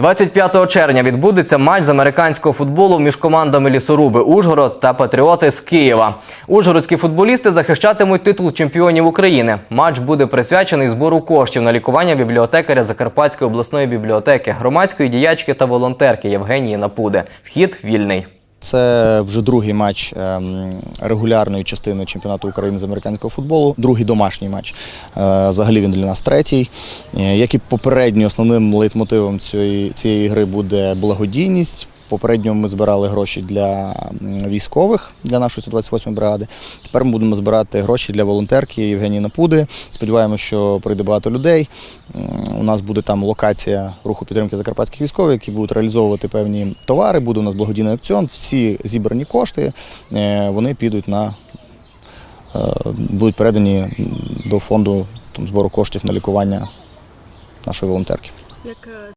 25 червня відбудеться матч з американського футболу між командами Лісоруби Ужгород та Патріоти з Києва. Ужгородські футболісти захищатимуть титул чемпіонів України. Матч буде присвячений збору коштів на лікування бібліотекаря Закарпатської обласної бібліотеки, громадської діячки та волонтерки Євгенії Напуди. Вхід вільний. Це вже другий матч ем, регулярної частини чемпіонату України з американського футболу. Другий домашній матч. Е, Взагалі він для нас третій. Е, Як і попередній, основним лейтмотивом цієї, цієї гри буде благодійність. Попередньо ми збирали гроші для військових для нашої 128 бригади. Тепер ми будемо збирати гроші для волонтерки Євгенії Напуди. Сподіваємося, що прийде багато людей. У нас буде там локація руху підтримки закарпатських військових, які будуть реалізовувати певні товари. Буде у нас благодійний аукціон. Всі зібрані кошти е, вони підуть на е, будуть передані до фонду там, збору коштів на лікування нашої волонтерки. Е,